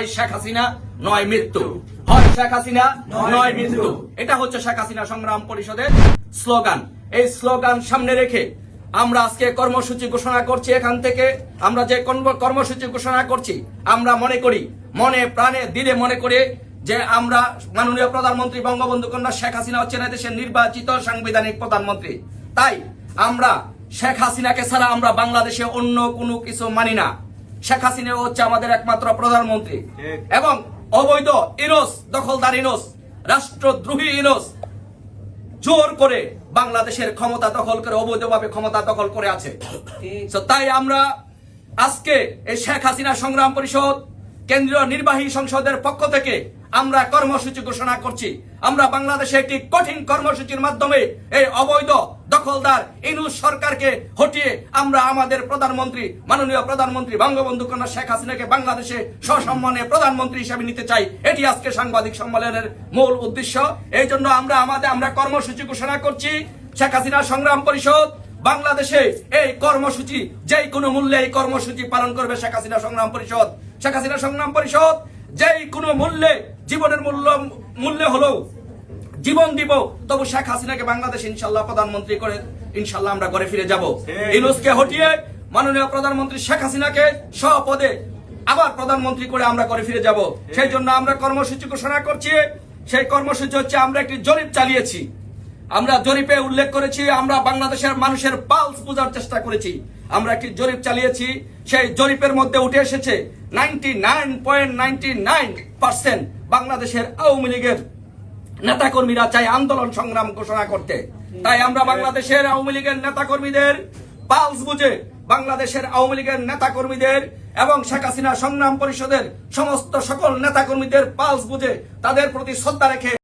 হয় শেখ হাসিনা নয় মৃত্যু। হয় শেখ হাসিনা নয় মৃত্যু। এটা হচ্ছে শেখ হাসিনা সংগ্রাম পরিষদের স্লোগান। এই স্লোগান সামনে রেখে আমরা আজকে কর্মসূচি ঘোষণা করছি এখান থেকে। আমরা যে কর্মসূচি ঘোষণা করছি আমরা মনে করি মনে প্রাণে দিলে মনে করে যে আমরা মাননীয় প্রধানমন্ত্রী বঙ্গবন্ধু কন্যা শেখ হাসিনা হচ্ছেন দেশের নির্বাচিত সাংবিধানিক প্রধানমন্ত্রী। তাই আমরা শেখ হাসিনাকে ছাড়া আমরা বাংলাদেশে অন্য কোনো কিছু মানি না। শেখ হাসিনা হচ্ছে আমাদের একমাত্র প্রধানমন্ত্রী। এবং অবৈধ ইনোস দখলদার ইনোস রাষ্ট্রদ্রোহী ইনোস জোর করে বাংলাদেশের ক্ষমতা দখল করে অবৈধভাবে ক্ষমতা দখল করে আছে। তাই আমরা আজকে এই শেখ হাসিনা সংগ্রাম পরিষদ কেন্দ্রীয় নির্বাহী সংসদের পক্ষ থেকে আমরা কর্মসূচি ঘোষণা করছি। আমরা বাংলাদেশে একটি কঠিন কর্মসূচির মাধ্যমে এই অবৈধ দখলদার ইনুস সরকারকে হটিয়ে আমরা আমাদের প্রধানমন্ত্রী, মাননীয় প্রধানমন্ত্রী বঙ্গবন্ধু কন্যা শেখ হাসিনাকে বাংলাদেশে সসম্মানে প্রধানমন্ত্রী হিসেবে নিতে চাই। এটি আজকে সাংবাদিক সম্মেলনের মূল উদ্দেশ্য। এই জন্য আমরা আমাদের, আমরা কর্মসূচি ঘোষণা করছি। শেখ হাসিনা সংগ্রাম পরিষদ, বাংলাদেশে এই কর্মসূচি, যেই কোনো মূল্যে এই কর্মসূচি পালন করবে শেখ হাসিনা সংগ্রাম পরিষদ। শেখ হাসিনা সংগ্রাম পরিষদ, যেই কোনো মূল্যে, জীবনের মূল্য, মূল্যে হলেও জীবন দিব তবু শেখ হাসিনাকে বাংলাদেশ ইনশাল্লাহ প্রধানমন্ত্রী করে ইনশাল্লাহ আমরা ঘরে ফিরে যাব। ইনুসকে হটিয়ে মাননীয় প্রধানমন্ত্রী শেখ হাসিনাকে স্বপদে আবার প্রধানমন্ত্রী করে আমরা ঘরে ফিরে যাব। সেই। জন্য আমরা কর্মসূচি ঘোষণা করছি। সেই কর্মসূচি হচ্ছে আমরা একটি জরিপ চালিয়েছি। আমরা জরিপে উল্লেখ করেছি আমরা বাংলাদেশের মানুষের পালস বোঝার চেষ্টা করেছি। আমরা একটি জরিপ চালিয়েছি সেই জরিপের মধ্যে উঠে এসেছে ninety nine point ninety nine percent বাংলাদেশের আওয়ামী লীগের নেতাকর্মীরা চাই আন্দোলন সংগ্রাম ঘোষণা করতে। তাই আমরা বাংলাদেশের আওয়ামী লীগের নেতা কর্মীদের পালস বুঝে বাংলাদেশের আওয়ামী লীগের নেতা কর্মীদের এবং শেখ হাসিনা সংগ্রাম পরিষদের সমস্ত সকল নেতা কর্মীদের পালস বুঝে তাদের প্রতি শ্রদ্ধা রেখে